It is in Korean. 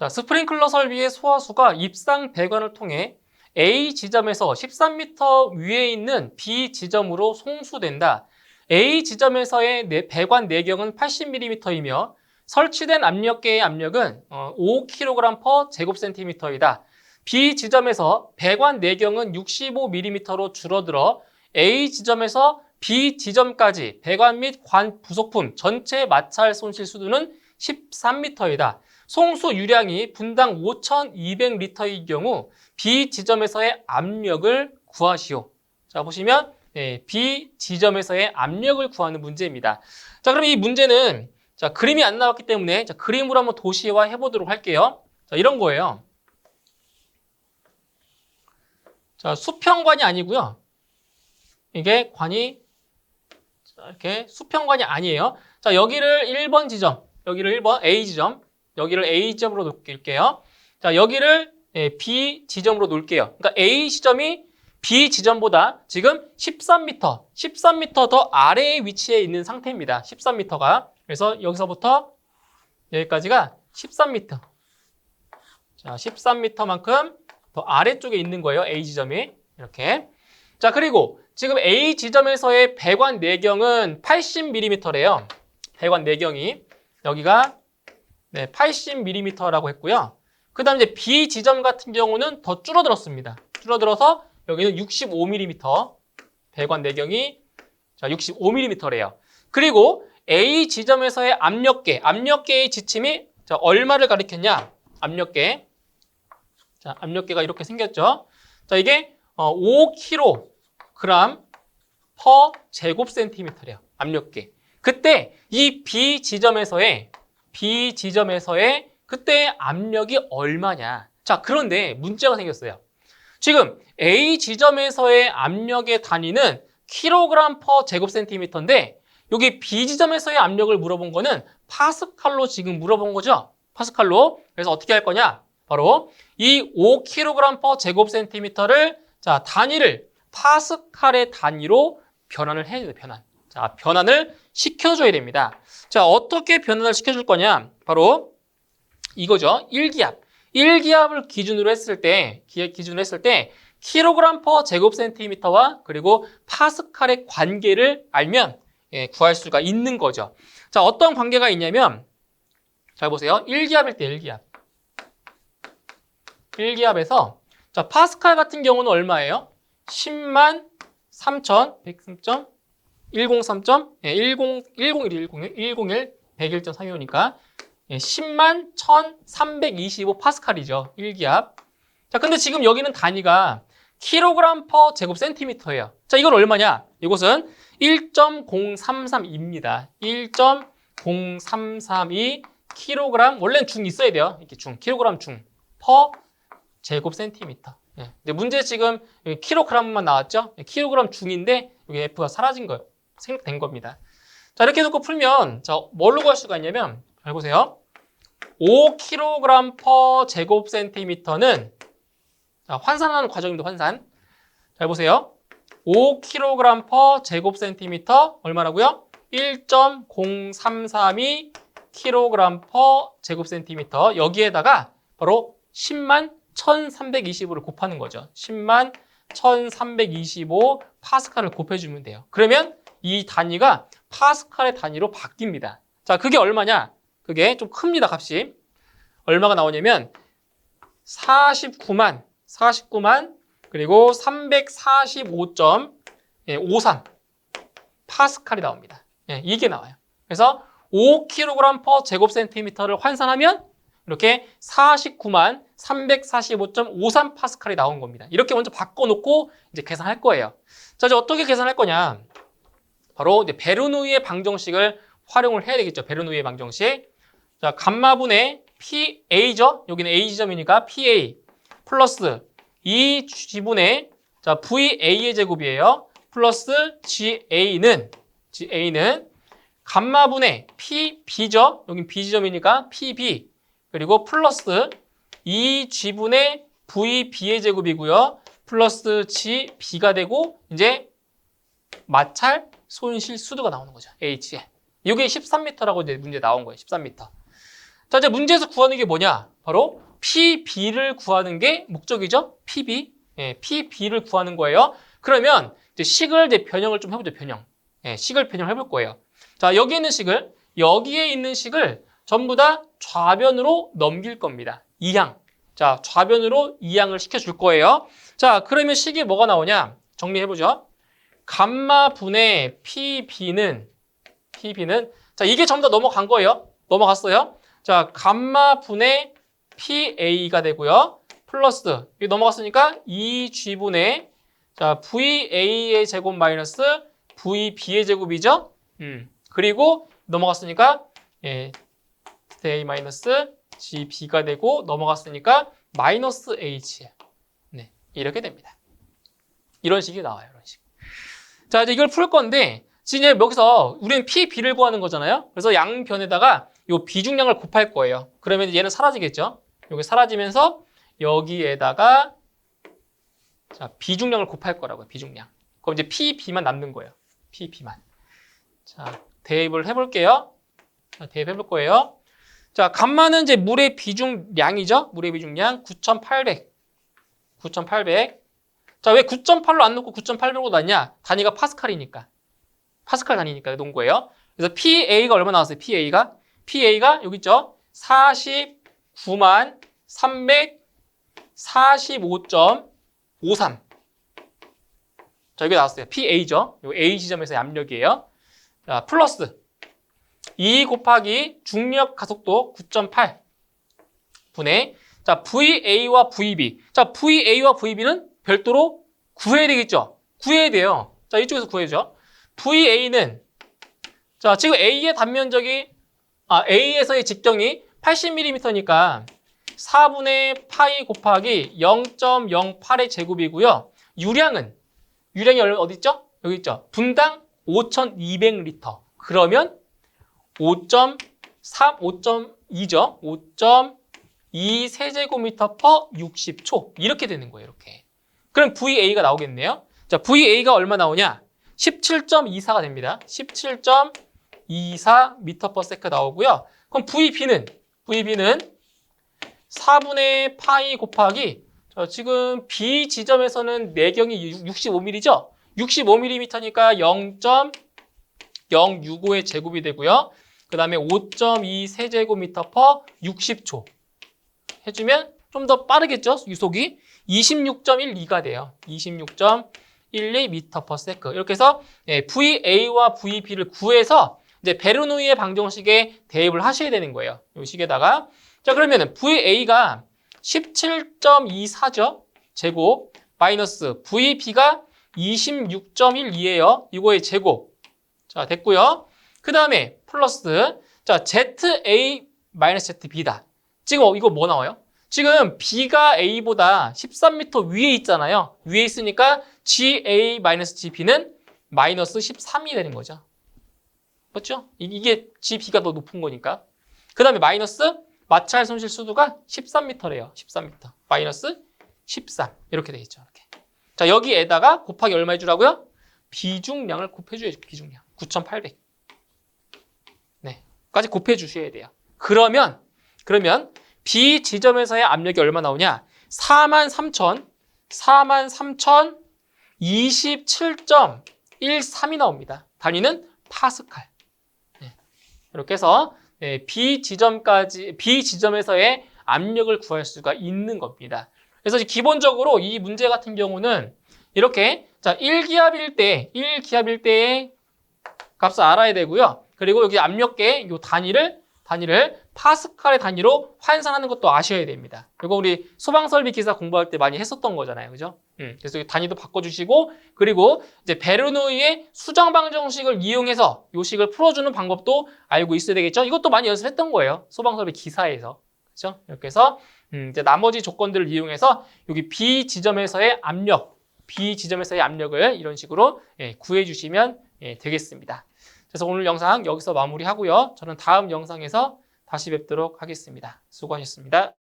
자, 스프링클러 설비의 소화수가 입상 배관을 통해 A 지점에서 13m 위에 있는 B 지점으로 송수된다. A 지점에서의 내- 배관 내경은 80mm이며 설치된 압력계의 압력은 어, 5kg 제곱센티미터이다. B 지점에서 배관 내경은 65mm로 줄어들어 A 지점에서 B 지점까지 배관 및 관 부속품 전체 마찰 손실 수준은 13m이다. 송수 유량이 분당 5,200리터의 경우 B 지점에서의 압력을 구하시오. 자 보시면 예, B 지점에서의 압력을 구하는 문제입니다. 자 그럼 이 문제는 자 그림이 안 나왔기 때문에 자, 그림으로 한번 도시화 해보도록 할게요. 자 이런 거예요. 자 수평관이 아니고요. 이게 관이 자, 이렇게 수평관이 아니에요. 자 여기를 1번 지점, 여기를 1번 A 지점, 여기를 A 지점으로 놓을게요. 자 여기를 예, B 지점으로 놓을게요. 그러니까 A 지점이 B 지점보다 지금 13m, 13m 더 아래에 위치해 있는 상태입니다. 13m가. 그래서 여기서부터 여기까지가 13m. 자, 13m만큼 더 아래쪽에 있는 거예요. A 지점이. 이렇게. 자, 그리고 지금 A 지점에서의 배관 내경은 80mm래요. 배관 내경이. 여기가 네, 80mm라고 했고요. 그 다음에 이제 B 지점 같은 경우는 더 줄어들었습니다. 줄어들어서 여기는 65mm 배관 내경이 자 65mm래요. 그리고 A 지점에서의 압력계, 압력계의 지침이 자, 얼마를 가리켰냐? 압력계. 자, 압력계가 이렇게 생겼죠. 자, 이게 어, 5kg per 제곱센티미터래요. 압력계. 그때 이 B 지점에서의 B 지점에서의 그때의 압력이 얼마냐? 자, 그런데 문제가 생겼어요. 지금 A 지점에서의 압력의 단위는 킬로그램 퍼 제곱센티미터인데 여기 B 지점에서의 압력을 물어본 거는 파스칼로 지금 물어본 거죠. 파스칼로. 그래서 어떻게 할 거냐? 바로 이 5kg 퍼 제곱센티미터를 자, 단위를 파스칼의 단위로 변환을 해야 돼요. 변환. 자, 변환을 시켜줘야 됩니다. 자, 어떻게 변환을 시켜줄 거냐? 바로 이거죠. 1기압. 1기압을 기준으로 했을 때, 기- 기준으로 했을 때, 킬로그램 퍼 제곱 센티미터와 그리고 파스칼의 관계를 알면 예, 구할 수가 있는 거죠. 자, 어떤 관계가 있냐면, 잘 보세요. 1기압일 때 1기압. 1기압에서, 자, 파스칼 같은 경우는 얼마예요? 10만 3천, 103점, 103점, 예, 10, 101, 101, 101, 101.325니까, 예, 10만 1325 파스칼이죠. 1기압. 자, 근데 지금 여기는 단위가 킬로그램 퍼 제곱 센티미터예요. 자, 이건 얼마냐? 이것은 1.0332입니다. 1.0332 킬로그램, 원래는 중 있어야 돼요. 이렇게 중, 킬로그램 중, 퍼 제곱 센티미터. 예. 근데 문제 지금 킬로그램만 나왔죠? 예, 킬로그램 중인데 여기 F가 사라진 거예요. 생략된 겁니다. 자, 이렇게 놓고 풀면, 자, 뭘로 구할 수가 있냐면, 잘 보세요. 5kg per 제곱센티미터는 자, 환산하는 과정입니다. 환산. 잘 보세요. 5kg per 제곱센티미터 얼마라고요? 1.0332 kg per 제곱센티미터 여기에다가 바로 10만 1325를 곱하는 거죠. 10만 1325 파스칼을 곱해주면 돼요. 그러면 이 단위가 파스칼의 단위로 바뀝니다. 자, 그게 얼마냐? 그게 좀 큽니다, 값이. 얼마가 나오냐면 49만, 49만, 그리고 345.53 파스칼이 나옵니다. 예, 이게 나와요. 그래서 5kg per 제곱센티미터를 환산하면 이렇게 49만 345.53 파스칼이 나온 겁니다. 이렇게 먼저 바꿔놓고 이제 계산할 거예요. 자, 이제 어떻게 계산할 거냐? 바로 이제 베르누이의 방정식을 활용을 해야 되겠죠. 베르누이의 방정식. 자, 감마분의 PA죠. 여기는 A 지점이니까 PA 플러스 2G분의 자, VA의 제곱이에요. 플러스 GA는 GA는 감마분의 PB죠. 여긴 B 지점이니까 PB 그리고 플러스 2G분의 VB의 제곱이고요. 플러스 GB가 되고 이제 마찰 손실 수도가 나오는 거죠. H에. 이게 13m라고 이제 문제 나온 거예요. 13m. 자, 이제 문제에서 구하는 게 뭐냐? 바로 PB를 구하는 게 목적이죠. PB. 예, PB를 구하는 거예요. 그러면 이제 식을 이제 변형을 좀 해보죠. 변형. 예, 식을 변형을 해볼 거예요. 자, 여기 있는 식을 여기에 있는 식을 전부 다 좌변으로 넘길 겁니다. 이항. 자, 좌변으로 이항을 시켜줄 거예요. 자, 그러면 식이 뭐가 나오냐? 정리해보죠. 감마 분의 PB는 PB는 자, 이게 전부 다 넘어간 거예요. 넘어갔어요. 자, 감마 분의 PA가 되고요. 플러스 이게 넘어갔으니까 2G분의 자, VA의 제곱 마이너스 VB의 제곱이죠. 음. 그리고 넘어갔으니까 예, A 마이너스 GB가 되고 넘어갔으니까 마이너스 H. 네, 이렇게 됩니다. 이런 식이 나와요. 이런 식. 자, 이제 이걸 풀 건데 지금 여기서 우리는 P, B를 구하는 거잖아요. 그래서 양변에다가 이 비중량을 곱할 거예요. 그러면 얘는 사라지겠죠. 여기 사라지면서 여기에다가 자, 비중량을 곱할 거라고요. 비중량. 그럼 이제 P, B만 남는 거예요. P, B만. 자, 대입을 해볼게요. 자, 대입해볼 거예요. 자, 감마는 이제 물의 비중량이죠. 물의 비중량 9,800. 9,800. 자, 왜 9.8로 안 놓고 9.800으로 놨냐? 단위가 파스칼이니까. 파스칼 단위니까 놓은 거예요. 그래서 PA가 얼마 나왔어요? PA가? PA가 여기 있죠? 49만 345.53. 자, 여기 나왔어요. PA죠. 요 A 지점에서의 압력이에요. 자, 플러스 2 곱하기 중력 가속도 9.8 분의 자, VA와 VB. 자, VA와 VB는 별도로 구해야 되겠죠? 구해야 돼요. 자, 이쪽에서 구해야죠. VA는 자, 지금 A의 단면적이 아, A에서의 직경이 80mm니까 4분의 파이 곱하기 0.08의 제곱이고요. 유량은 유량이 어디 있죠? 여기 있죠. 분당 5,200리터. 그러면 5.3, 5.2죠. 5.2 세제곱미터 퍼 60초. 이렇게 되는 거예요. 이렇게. 그럼 VA가 나오겠네요. 자, VA가 얼마 나오냐? 17.24가 됩니다. 17.24 미터 퍼 세컨 나오고요. 그럼 VB는 VB는 4분의 파이 곱하기 자, 지금 B 지점에서는 내경이 65mm죠? 65mm니까 0.065의 제곱이 되고요. 그 다음에 5.2 세제곱미터 퍼 60초 해주면 좀 더 빠르겠죠? 유속이 26.12가 돼요. 26.12 미터 퍼 세컨 이렇게 해서 예, VA와 VB를 구해서 이제 베르누이의 방정식에 대입을 하셔야 되는 거예요. 이 식에다가 자 그러면은 VA가 17.24죠. 제곱 마이너스 VB가 26.12예요. 이거의 제곱. 자, 됐고요. 그 다음에 플러스 자, ZA 마이너스 ZB다. 지금 이거 뭐 나와요? 지금 B가 A보다 13m 위에 있잖아요. 위에 있으니까 GA 마이너스 GB는 마이너스 13이 되는 거죠. 맞죠? 이게 GB가 더 높은 거니까. 그 다음에 마이너스 마찰 손실 수도가 13m래요. 13m. 마이너스 13. 이렇게 되겠죠. 이렇게. 자, 여기에다가 곱하기 얼마 해주라고요? 비중량을 곱해줘야죠. 비중량. 9,800. 네. 까지 곱해주셔야 돼요. 그러면, 그러면 B 지점에서의 압력이 얼마 나오냐? 43,000, 43,000, 27.13이 나옵니다. 단위는 파스칼. 네. 이렇게 해서 네, B 지점까지 B 지점에서의 압력을 구할 수가 있는 겁니다. 그래서 기본적으로 이 문제 같은 경우는 이렇게 자 1기압일 때 1기압일 때의 값을 알아야 되고요. 그리고 여기 압력계 이 단위를 단위를 파스칼의 단위로 환산하는 것도 아셔야 됩니다. 이거 우리 소방설비 기사 공부할 때 많이 했었던 거잖아요. 그죠? 음, 그래서 이 단위도 바꿔주시고 그리고 이제 베르노이의 수정 방정식을 이용해서 요 식을 풀어주는 방법도 알고 있어야 되겠죠? 이것도 많이 연습했던 거예요. 소방설비 기사에서. 그죠? 이렇게 해서 음, 이제 나머지 조건들을 이용해서 여기 B 지점에서의 압력, B 지점에서의 압력을 이런 식으로 예, 구해 주시면 예, 되겠습니다. 그래서 오늘 영상 여기서 마무리하고요. 저는 다음 영상에서 다시 뵙도록 하겠습니다. 수고하셨습니다.